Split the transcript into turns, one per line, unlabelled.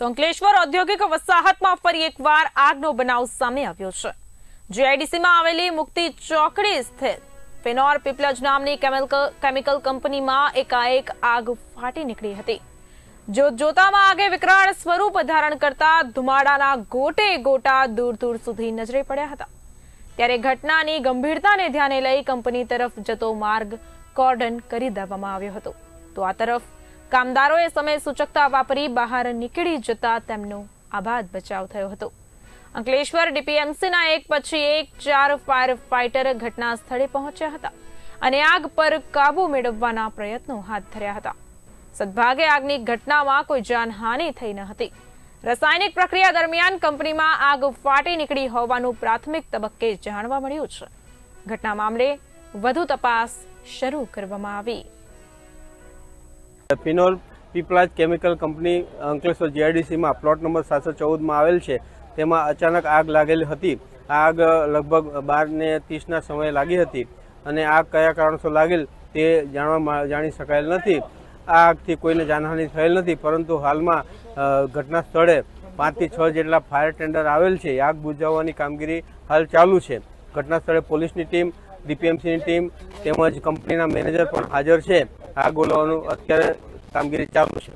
તો અંકલેશ્વર ઔદ્યોગિક વસાહતમાં ફરી એકવાર આગનો બનાવ સામે આવ્યો છે. જીઆઈડીસીમાં આવેલી મુક્તિ ચોકડી સ્થિત ફેનોર પીપલજ નામની કેમિકલ કંપનીમાં એકાએક આગ ફાટી નીકળી હતી. જોત આગે વિકરાળ સ્વરૂપ ધારણ કરતા ધુમાડાના ગોટે ગોટા દૂર દૂર સુધી નજરે પડ્યા હતા. ત્યારે ઘટનાની ગંભીરતાને ધ્યાને લઈ કંપની તરફ જતો માર્ગ કોર્ડન કરી દેવામાં આવ્યો હતો. તો આ તરફ કામદારોએ સમય સૂચકતા વાપરી બહાર નીકળી જતા તેમનો આબાદ બચાવ થયો હતો. અંકલેશ્વર ડીપીએમસીના એક પછી એક ચાર ફાયર ફાઇટર ઘટના સ્થળે પહોંચ્યા હતા અને આગ પર કાબુ મેળવવાના પ્રયત્નો હાથ ધર્યા હતા. સદભાગે આગની ઘટનામાં કોઈ જાનહાનિ થઈ ન હતી. રાસાયણિક પ્રક્રિયા દરમિયાન કંપનીમાં આગ ફાટી નીકળી હોવાનું પ્રાથમિક તબક્કે જાણવા મળ્યું છે. ઘટના મામલે વધુ તપાસ શરૂ કરવામાં આવી.
Phenol Piplaj chemical company Ankleshwar જીઆઈડીસીમાં plot number સાતસો ચૌદમાં આવેલ છે. તેમાં અચાનક આગ લાગેલી હતી. આગ લગભગ બાર ને ત્રીસના સમયે લાગી હતી. અને આગ કયા કારણસર લાગેલ તે જાણવા જાણી શકાયેલ નથી. આ આગથી કોઈને જાનહાનિ થયેલ નથી, પરંતુ હાલમાં ઘટના સ્થળે પાંચથી છ જેટલા ફાયર ટેન્ડર આવેલ છે. આગ બુઝાવવાની કામગીરી હાલ ચાલુ છે. ઘટના સ્થળે પોલીસની ટીમ ડીપીએમસીની ટીમ તેમજ કંપનીના મેનેજર પણ હાજર છે. આગ ઓલવવાનું અત્યારે કામગીરી ચાલુ છે.